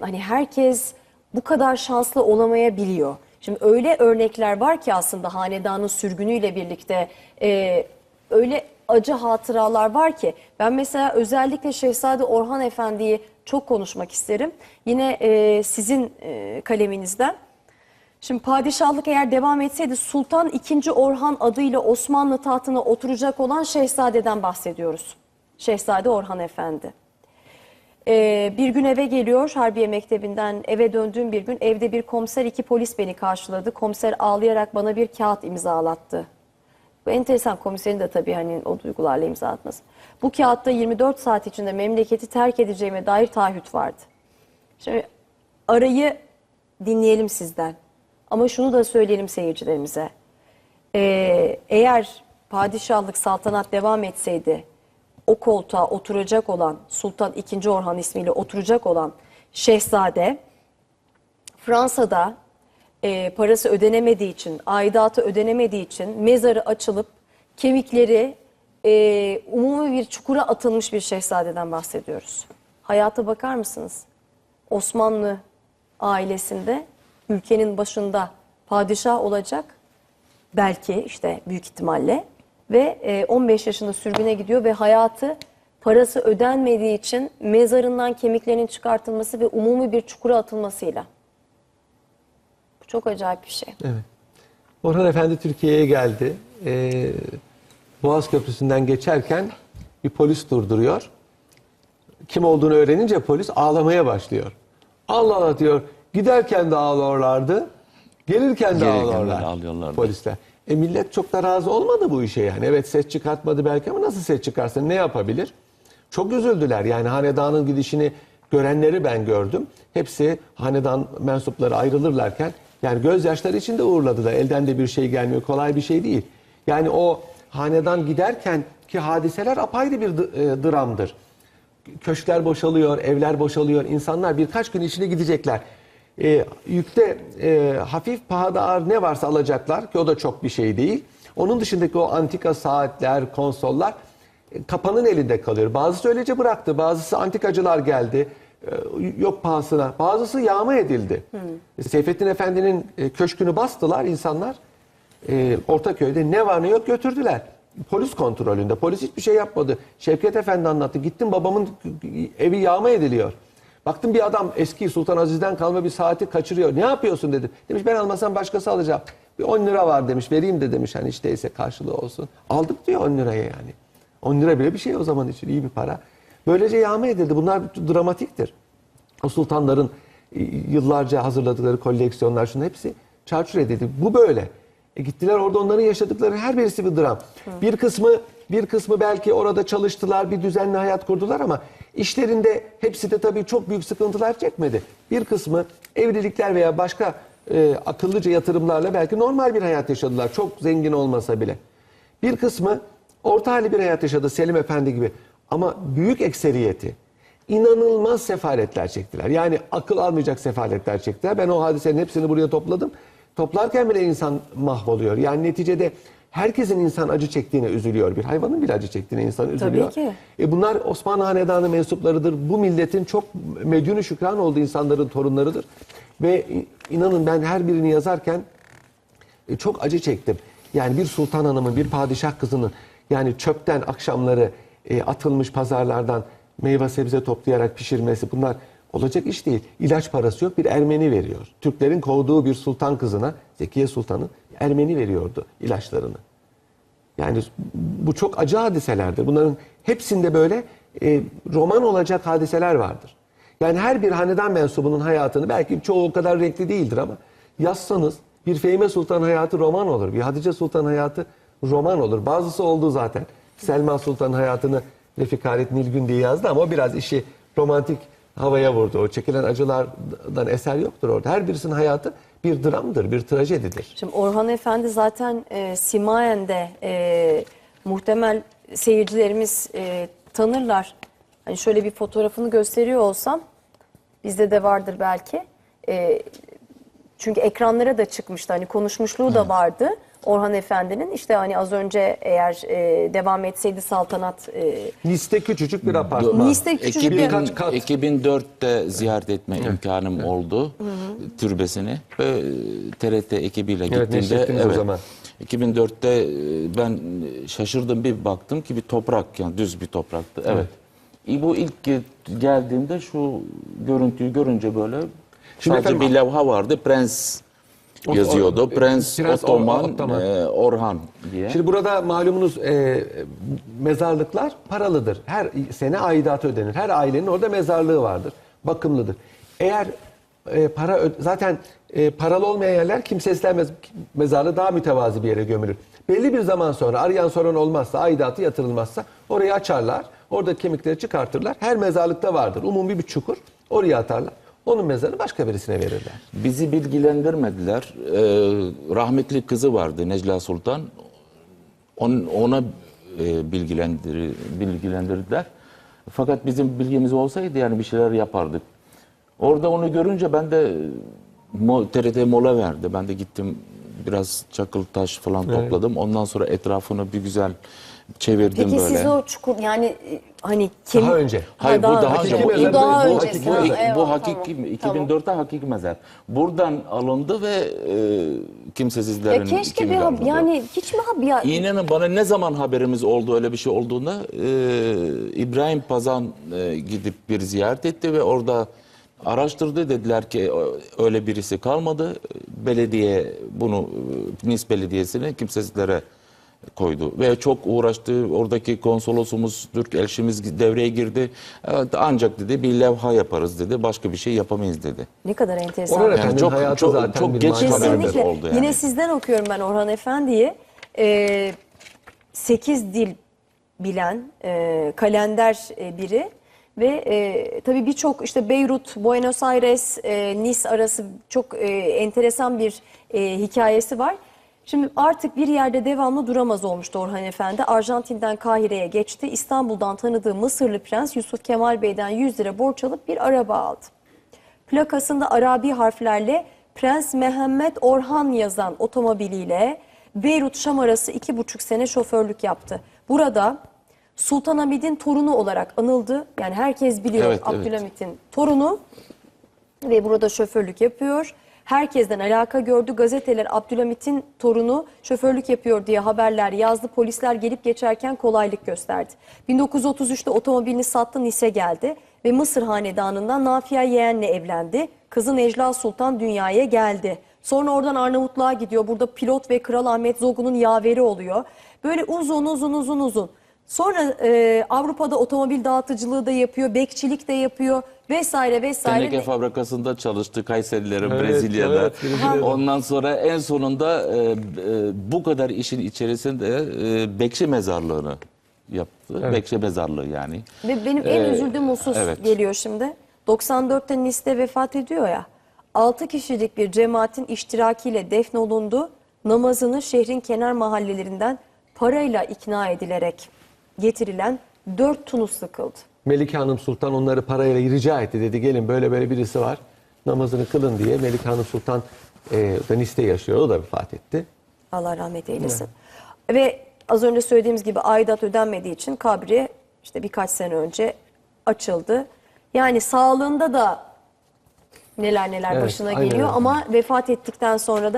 hani herkes bu kadar şanslı olamayabiliyor. Şimdi öyle örnekler var ki aslında hanedanın sürgünüyle birlikte e, öyle acı hatıralar var ki ben mesela özellikle Şehzade Orhan Efendi'yi çok konuşmak isterim. Yine e, sizin e, kaleminizden. Şimdi padişahlık eğer devam etseydi Sultan II. Orhan adıyla Osmanlı tahtına oturacak olan şehzadeden bahsediyoruz. Şehzade Orhan Efendi. Ee, bir gün eve geliyor Harbiye Mektebi'nden eve döndüğüm bir gün evde bir komiser iki polis beni karşıladı. Komiser ağlayarak bana bir kağıt imzalattı. Bu enteresan komiserin de tabii hani o duygularla imza atması. Bu kağıtta 24 saat içinde memleketi terk edeceğime dair taahhüt vardı. Şimdi arayı dinleyelim sizden. Ama şunu da söyleyelim seyircilerimize. Ee, eğer padişahlık saltanat devam etseydi o koltuğa oturacak olan Sultan II. Orhan ismiyle oturacak olan şehzade Fransa'da e, parası ödenemediği için, aidatı ödenemediği için mezarı açılıp kemikleri e, umumi bir çukura atılmış bir şehzadeden bahsediyoruz. Hayata bakar mısınız? Osmanlı ailesinde ülkenin başında padişah olacak belki işte büyük ihtimalle ve e, 15 yaşında sürgüne gidiyor ve hayatı parası ödenmediği için mezarından kemiklerinin çıkartılması ve umumi bir çukura atılmasıyla. Bu çok acayip bir şey. Evet. Orhan Efendi Türkiye'ye geldi. Ee, Boğaz Köprüsü'nden geçerken bir polis durduruyor. Kim olduğunu öğrenince polis ağlamaya başlıyor. Allah Allah diyor. Giderken de ağlıyorlardı. Gelirken de Gelirken de ağlıyorlar. ağlıyorlardı. Polisler. E millet çok da razı olmadı bu işe yani. Evet ses çıkartmadı belki ama nasıl ses çıkarsın ne yapabilir? Çok üzüldüler yani hanedanın gidişini görenleri ben gördüm. Hepsi hanedan mensupları ayrılırlarken yani gözyaşları içinde uğurladılar. Elden de bir şey gelmiyor. Kolay bir şey değil. Yani o hanedan giderken ki hadiseler apayrı bir e, dramdır. Köşkler boşalıyor, evler boşalıyor. İnsanlar birkaç gün içine gidecekler. E, yükte e, hafif pahada ağır ne varsa alacaklar ki o da çok bir şey değil. Onun dışındaki o antika saatler, konsollar e, kapanın elinde kalıyor. Bazısı öylece bıraktı, bazısı antikacılar geldi. e, yok pahasına. Bazısı yağma edildi. Seyfettin Efendi'nin e, köşkünü bastılar insanlar. E, Ortaköy'de ne var ne yok götürdüler. Polis kontrolünde. Polis hiçbir şey yapmadı. Şevket Efendi anlattı. Gittim babamın evi yağma ediliyor. Baktım bir adam eski Sultan Aziz'den kalma bir saati kaçırıyor. Ne yapıyorsun dedim. Demiş ben almasam başkası alacak. Bir 10 lira var demiş. Vereyim de demiş hani işteyse karşılığı olsun. Aldık diyor 10 liraya yani. 10 lira bile bir şey o zaman için iyi bir para. Böylece yağma edildi. Bunlar dramatiktir. O sultanların e, yıllarca hazırladıkları koleksiyonlar şunun hepsi çarçur edildi. Bu böyle. E gittiler orada onların yaşadıkları her birisi bir dram. Bir kısmı bir kısmı belki orada çalıştılar, bir düzenli hayat kurdular ama işlerinde hepsi de tabii çok büyük sıkıntılar çekmedi. Bir kısmı evlilikler veya başka e, akıllıca yatırımlarla belki normal bir hayat yaşadılar. Çok zengin olmasa bile. Bir kısmı orta hali bir hayat yaşadı Selim Efendi gibi. Ama büyük ekseriyeti inanılmaz sefaletler çektiler. Yani akıl almayacak sefaletler çektiler. Ben o hadisenin hepsini buraya topladım. Toplarken bile insan mahvoluyor. Yani neticede herkesin insan acı çektiğine üzülüyor. Bir hayvanın bile acı çektiğine insan üzülüyor. ki. E bunlar Osmanlı Hanedanı mensuplarıdır. Bu milletin çok medyunu şükran olduğu insanların torunlarıdır. Ve inanın ben her birini yazarken e, çok acı çektim. Yani bir sultan hanımın, bir padişah kızının yani çöpten akşamları e, atılmış pazarlardan meyve sebze toplayarak pişirmesi bunlar olacak iş değil. İlaç parası yok bir Ermeni veriyor. Türklerin kovduğu bir sultan kızına Zekiye Sultan'ın Ermeni veriyordu ilaçlarını. Yani bu çok acı hadiselerdir. Bunların hepsinde böyle e, roman olacak hadiseler vardır. Yani her bir hanedan mensubunun hayatını belki çoğu o kadar renkli değildir ama yazsanız bir Fehime Sultan hayatı roman olur. Bir Hatice Sultan hayatı roman olur. Bazısı oldu zaten. Selma Sultan hayatını Refik Halit Nilgün diye yazdı ama o biraz işi romantik havaya vurdu. O çekilen acılardan eser yoktur orada. Her birisinin hayatı bir dramdır, bir trajedidir. Şimdi Orhan Efendi zaten e, Simayen'de e, muhtemel seyircilerimiz e, tanırlar. Hani şöyle bir fotoğrafını gösteriyor olsam bizde de vardır belki. E, çünkü ekranlara da çıkmıştı hani konuşmuşluğu da vardı. Orhan Efendi'nin. İşte hani az önce eğer e, devam etseydi saltanat e, Nice'te küçücük bir apartman. Nice'te küçücük bir- Birkaç kat. 2004'te ziyaret etme imkanım oldu türbesini ve TRT ekibiyle Evet, gittiğimde neşrettiniz o zaman. 2004'te e, ben şaşırdım bir baktım ki bir toprak yani düz bir topraktı. Evet. E, Bu ilk ge- geldiğimde şu görüntüyü görünce böyle Şimdi sadece efendim- bir levha vardı. Prens yazıyordu. o- Prens, Prens Otoman, Ottoman. e, Orhan diye. Şimdi burada malumunuz e, mezarlıklar paralıdır. Her sene aidat ödenir. Her ailenin orada mezarlığı vardır. Bakımlıdır. Eğer e, para zaten e, paralı olmayan yerler kimsesizler mezarlığı daha mütevazi bir yere gömülür. Belli bir zaman sonra arayan soran olmazsa, aidatı yatırılmazsa orayı açarlar. Orada kemikleri çıkartırlar. Her mezarlıkta vardır. Umumi bir çukur. Oraya atarlar. Onun mezarını başka birisine verirler. Bizi bilgilendirmediler. Ee, rahmetli kızı vardı Necla Sultan. On, ona e, bilgilendir, bilgilendirdiler. Fakat bizim bilgimiz olsaydı yani bir şeyler yapardık. Orada onu görünce ben de TRT mola verdi. Ben de gittim biraz çakıl taş falan topladım. Ondan sonra etrafını bir güzel çevirdim Peki böyle. siz o çukur yani e, hani kemik... Daha önce. Hayır bu daha önce. Bu, ilk- daha bu, öncesi. bu, eyvallah, bu hakiki tamam. 2004'te hakiki mezar. Buradan alındı ve e, kimsesizlerin Ya keşke kimi bir yani hiç mi hab ya İnanın bana ne zaman haberimiz oldu öyle bir şey olduğunda e, İbrahim Pazan e, gidip bir ziyaret etti ve orada araştırdı dediler ki e, öyle birisi kalmadı. Belediye bunu e, Nis Belediyesi'ne kimsesizlere koydu ve çok uğraştı. Oradaki konsolosumuz, Türk elçimiz devreye girdi. Evet, ancak dedi bir levha yaparız dedi. Başka bir şey yapamayız dedi. ne kadar enteresan. Orhan Yani Efendi'nin çok- hayatı çok- zaten çok bir geç. Kesinlikle. oldu yani. Yine sizden okuyorum ben Orhan Efendi'yi. Ee, 8 dil bilen e, kalender e, biri ve e, tabii birçok işte Beyrut, Buenos Aires, e, Nice arası çok e, enteresan bir e, hikayesi var. Şimdi artık bir yerde devamlı duramaz olmuştu Orhan Efendi. Arjantin'den Kahire'ye geçti. İstanbul'dan tanıdığı Mısırlı prens Yusuf Kemal Bey'den 100 lira borç alıp bir araba aldı. Plakasında Arabi harflerle Prens Mehmet Orhan yazan otomobiliyle Beyrut Şam arası iki buçuk sene şoförlük yaptı. Burada Sultanahmet'in torunu olarak anıldı. Yani herkes biliyor Evet, evet. Abdülhamit'in torunu ve burada şoförlük yapıyor. Herkesten alaka gördü. Gazeteler Abdülhamit'in torunu şoförlük yapıyor diye haberler yazdı. Polisler gelip geçerken kolaylık gösterdi. 1933'te otomobilini sattı Nice geldi ve Mısır hanedanından Nafia Yeğen'le evlendi. Kızı Necla Sultan dünyaya geldi. Sonra oradan Arnavutluğa gidiyor. Burada pilot ve Kral Ahmet Zogu'nun yaveri oluyor. Böyle uzun uzun uzun uzun. Sonra e, Avrupa'da otomobil dağıtıcılığı da yapıyor, bekçilik de yapıyor vesaire vesaire. Teneke fabrikasında çalıştı Kayserilerin Evet, Brezilya'da. evet, Brezilya'da. Ondan sonra en sonunda e, e, bu kadar işin içerisinde e, Bekçi mezarlığını yaptı. Bekçi mezarlığı yani. Ve benim en Ee, üzüldüğüm husus evet. geliyor şimdi. 94'te Nice'de vefat ediyor ya. 6 kişilik bir cemaatin iştirakiyle defnolundu. Namazını şehrin kenar mahallelerinden parayla ikna edilerek getirilen 4 tunus sıkıldı. Melike Hanım Sultan onları parayla rica etti. Dedi gelin böyle böyle birisi var. Namazını kılın diye. Melike Hanım Sultan e, Nice'de yaşıyor. O da vefat etti. Allah rahmet eylesin. Ve az önce söylediğimiz gibi aidat ödenmediği için kabri işte birkaç sene önce açıldı. Yani sağlığında da neler neler Evet, başına geliyor öyle. ama vefat ettikten sonra da